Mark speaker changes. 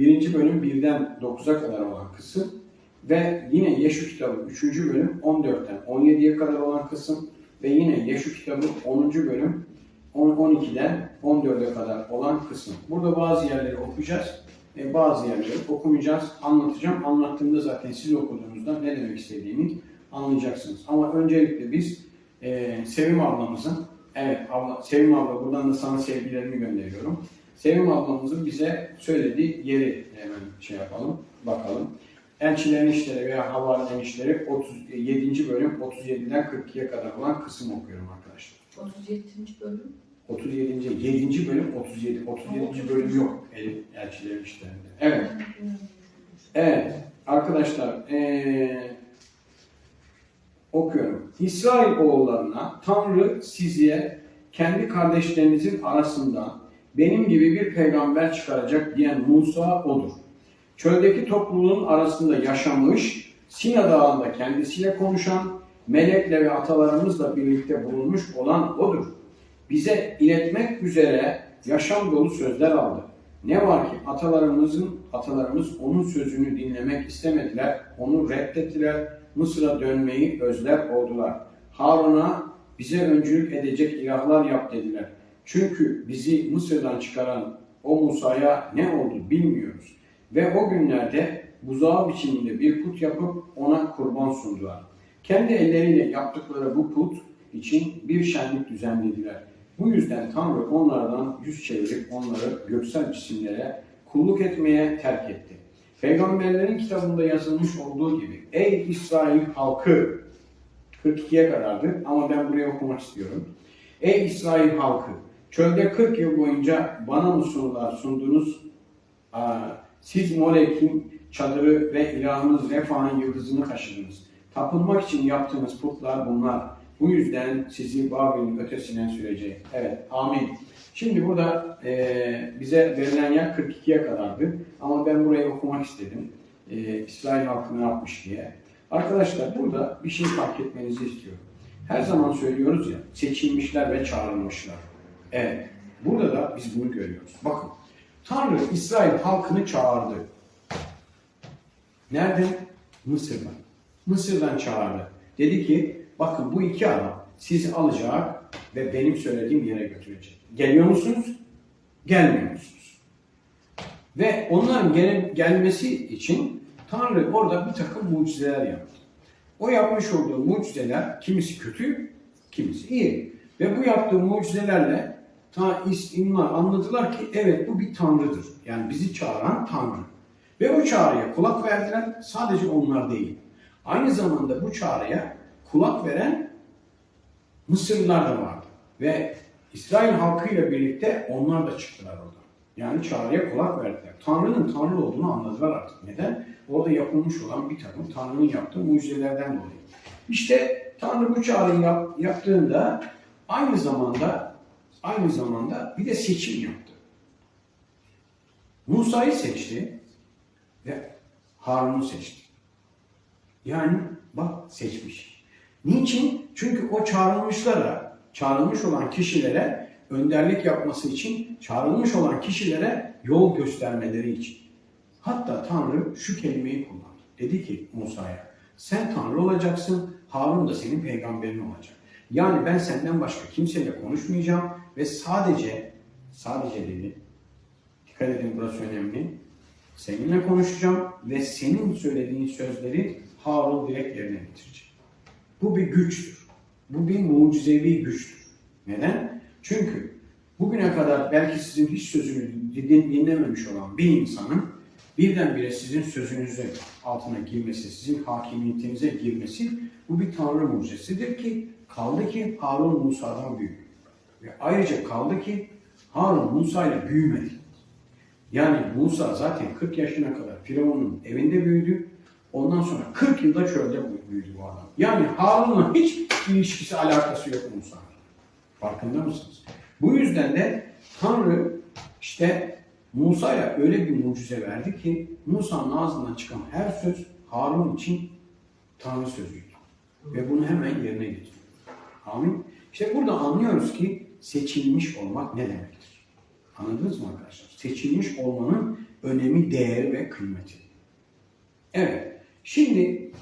Speaker 1: birinci bölüm 1'den 9'a kadar olan kısım ve yine Yeşu kitabı 3. bölüm 14'ten 17'ye kadar olan kısım ve yine Yeşu kitabı 10. bölüm 10 12'den 14'e kadar olan kısım. Burada bazı yerleri okuyacağız. Bazı yerleri okumayacağız. Anlatacağım. Anlattığımda zaten siz okuduğunuzda ne demek istediğimi anlayacaksınız. Ama öncelikle biz e, Sevim ablamızın, evet abla, Sevim abla buradan da sana sevgilerimi gönderiyorum. Sevim ablamızın bize söylediği yeri hemen şey yapalım, bakalım. Elçilerin işleri veya havarilerin işleri 37. bölüm 37'den 42'ye kadar olan kısım okuyorum arkadaşlar.
Speaker 2: 37. bölüm.
Speaker 1: 37. 7. bölüm 37. 37. bölüm yok el- elçilerin işlerinde. Evet. Evet arkadaşlar eee, okuyorum. İsrail oğullarına Tanrı size kendi kardeşlerinizin arasından benim gibi bir peygamber çıkaracak diyen Musa odur. Çöldeki topluluğun arasında yaşamış, Sina Dağı'nda kendisiyle konuşan, melekle ve atalarımızla birlikte bulunmuş olan odur. Bize iletmek üzere yaşam dolu sözler aldı. Ne var ki atalarımızın atalarımız onun sözünü dinlemek istemediler, onu reddettiler, Mısır'a dönmeyi özler oldular. Harun'a bize öncülük edecek ilahlar yap dediler. Çünkü bizi Mısır'dan çıkaran o Musa'ya ne oldu bilmiyoruz. Ve o günlerde buzağı biçiminde bir put yapıp ona kurban sundular. Kendi elleriyle yaptıkları bu put için bir şenlik düzenlediler. Bu yüzden Tanrı onlardan yüz çevirip onları göksel cisimlere kulluk etmeye terk etti. Peygamberlerin kitabında yazılmış olduğu gibi Ey İsrail halkı 42'ye kadardı ama ben buraya okumak istiyorum. Ey İsrail halkı çölde 40 yıl boyunca bana mı sunular sundunuz? Siz Molek'in çadırı ve ilahınız Refah'ın yıldızını taşıdınız. Tapınmak için yaptığınız putlar bunlar. Bu yüzden sizi Babil'in ötesine süreceğim. Evet, amin. Şimdi burada e, bize verilen yer 42'ye kadardı. Ama ben burayı okumak istedim. E, İsrail halkı yapmış diye. Arkadaşlar burada bir şey fark etmenizi istiyorum. Her zaman söylüyoruz ya, seçilmişler ve çağrılmışlar. Evet, burada da biz bunu görüyoruz. Bakın, Tanrı İsrail halkını çağırdı. Nereden? Mısır'dan. Mısır'dan çağırdı. Dedi ki, bakın bu iki adam sizi alacak ve benim söylediğim yere götürecek. Geliyor musunuz? Gelmiyor musunuz? Ve onların gel- gelmesi için Tanrı orada bir takım mucizeler yaptı. O yapmış olduğu mucizeler kimisi kötü, kimisi iyi. Ve bu yaptığı mucizelerle ta İslamlar anladılar ki evet bu bir tanrıdır. Yani bizi çağıran tanrı. Ve bu çağrıya kulak verdiler. Sadece onlar değil. Aynı zamanda bu çağrıya kulak veren Mısırlılar da vardı. Ve İsrail halkıyla birlikte onlar da çıktılar oradan. Yani çağrıya kulak verdiler. Tanrı'nın Tanrı olduğunu anladılar artık. Neden? Orada yapılmış olan bir takım Tanrı'nın yaptığı mucizelerden dolayı. İşte Tanrı bu çağrıyı yap- yaptığında aynı zamanda aynı zamanda bir de seçim yaptı. Musa'yı seçti ve Harun'u seçti. Yani bak seçmiş. Niçin? Çünkü o çağrılmışlara, çağrılmış olan kişilere önderlik yapması için, çağrılmış olan kişilere yol göstermeleri için. Hatta Tanrı şu kelimeyi kullandı. Dedi ki Musa'ya, sen Tanrı olacaksın, Harun da senin peygamberin olacak. Yani ben senden başka kimseyle konuşmayacağım ve sadece, sadece dedi, dikkat edin burası önemli, seninle konuşacağım ve senin söylediğin sözleri Harun direkt yerine getirecek. Bu bir güçtür. Bu bir mucizevi güçtür. Neden? Çünkü bugüne kadar belki sizin hiç sözünü din- dinlememiş olan bir insanın birdenbire sizin sözünüzün altına girmesi, sizin hakimiyetinize girmesi bu bir tanrı mucizesidir ki kaldı ki Harun Musa'dan büyük. Ve ayrıca kaldı ki Harun Musa ile büyümedi. Yani Musa zaten 40 yaşına kadar Firavun'un evinde büyüdü. Ondan sonra 40 yılda çölde büyüdü bu adam. Yani Harun'la hiç ilişkisi alakası yok Musa'nın. Farkında mısınız? Bu yüzden de Tanrı işte Musa'ya öyle bir mucize verdi ki Musa'nın ağzından çıkan her söz Harun için Tanrı sözüydü. Ve bunu hemen yerine getiriyor. Amin. İşte burada anlıyoruz ki seçilmiş olmak ne demektir? Anladınız mı arkadaşlar? Seçilmiş olmanın önemi, değeri ve kıymeti. Evet, şimdi